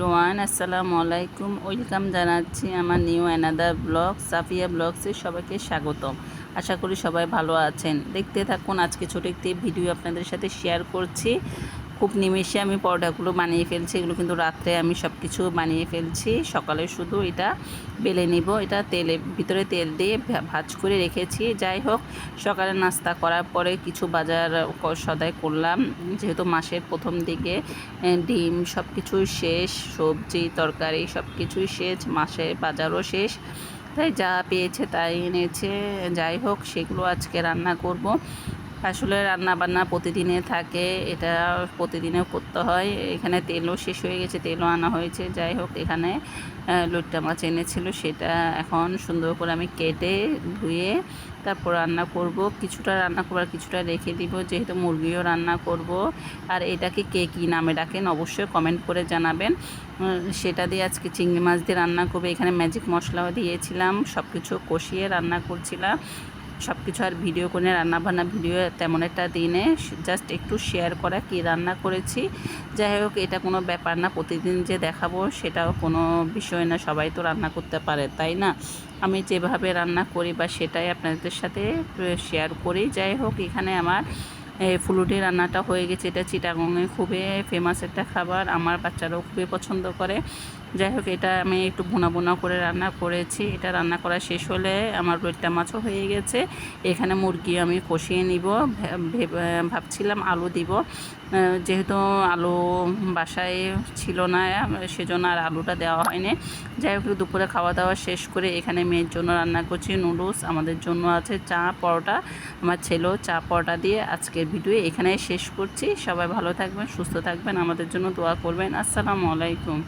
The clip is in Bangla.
রোয়ান, আসসালামু আলাইকুম। ওয়েলকাম জানাচ্ছি আমার নিউ অ্যানাদার ব্লগ, সাফিয়া ব্লগসে সবাইকে স্বাগতম। আশা করি সবাই ভালো আছেন। দেখতে থাকুন, আজকে ছোটো একটি ভিডিও আপনাদের সাথে শেয়ার করছি। খুব নিমেষে আমি পরোটাগুলো বানিয়ে ফেলছি। এগুলো কিন্তু রাত্রে আমি সব কিছু বানিয়ে ফেলছি। সকালে শুধু এটা বেলে নিব। এটা তেলে, ভিতরে তেল দিয়ে ভাজ করে রেখেছি। যাই হোক, সকালে নাস্তা করার পরে কিছু বাজার সদাই করলাম। যেহেতু মাসের প্রথম দিকে ডিম সব কিছুই শেষ, সবজি, তরকারি সব কিছুই শেষ, মাসের বাজারও শেষ। তাই যা পেয়েছে তাই এনেছে। যাই হোক, সেগুলো আজকে রান্না করব। আসলে রান্না বান্না প্রতিদিনে থাকে এটা প্রতিদিনেও করতে হয়। এখানে তেলও শেষ হয়ে গেছে তেলও আনা হয়েছে। যাই হোক এখানে আহ, লইট্টা মাছ এনেছিল সেটা এখন সুন্দর করে আমি কেটে ধুয়ে তারপর রান্না করব। কিছুটা রান্না করবার কিছুটা রেখে দিব যেহেতু মুরগিও রান্না করব। আর এটাকে কে কী নামে ডাকেন অবশ্যই কমেন্ট করে জানাবেন। সেটা দিয়ে আজকে চিংড়ি মাছ দিয়ে রান্না করবে। এখানে ম্যাজিক মশলাও দিয়েছিলাম সব কিছু কষিয়ে রান্না করছিলাম। সব কিছু আর ভিডিও করে রান্না বান্না ভিডিও তেমন একটা দিনে জাস্ট একটু শেয়ার করা কি রান্না করেছি। যাই হোক, এটা কোনো ব্যাপার না, প্রতিদিন যে দেখাবো সেটাও কোনো বিষয় না, সবাই তো রান্না করতে পারে, তাই না? আমি যেভাবে রান্না করি বা সেটাই আপনাদের সাথে শেয়ার করি। যাই হোক, এখানে আমার ফুলুটি রান্নাটা হয়ে গেছে। এটা চিটাগংয়ে খুবই ফেমাস একটা খাবার। আমার বাচ্চারাও খুবই পছন্দ করে। যাই হোক, এটা আমি একটু ভুনা ভুনা করে রান্না করেছি। এটা রান্না করা শেষ হলে আমার রোটটা মাছও হয়ে গেছে। এখানে মুরগি আমি কষিয়ে নিব। ভাবছিলাম আলু দিব। যেহেতু আলু বাসায় ছিল না, সেজন্য আর আলুটা দেওয়া হয়নি। যাই হোক, দুপুরে খাওয়া দাওয়া শেষ করে এখানে মেয়ের জন্য রান্না করছি। নুডলস আমাদের জন্য আছে চা, পরোটা। আমার ছেলেও চা, পরোটা দিয়ে আজকের ভিডিও এখানেই শেষ করছি। সবাই ভালো থাকবেন, সুস্থ থাকবেন, আমাদের জন্য দোয়া করবেন। আসসালামু আলাইকুম।